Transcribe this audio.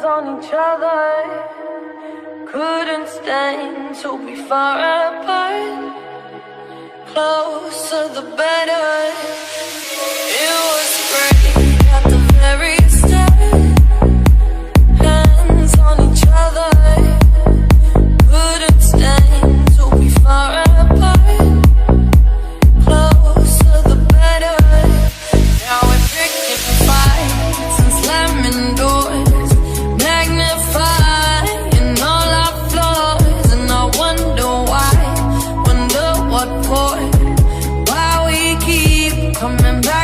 hands on each other. Couldn't stand to be far apart. Closer the better. for? Why we keep coming back?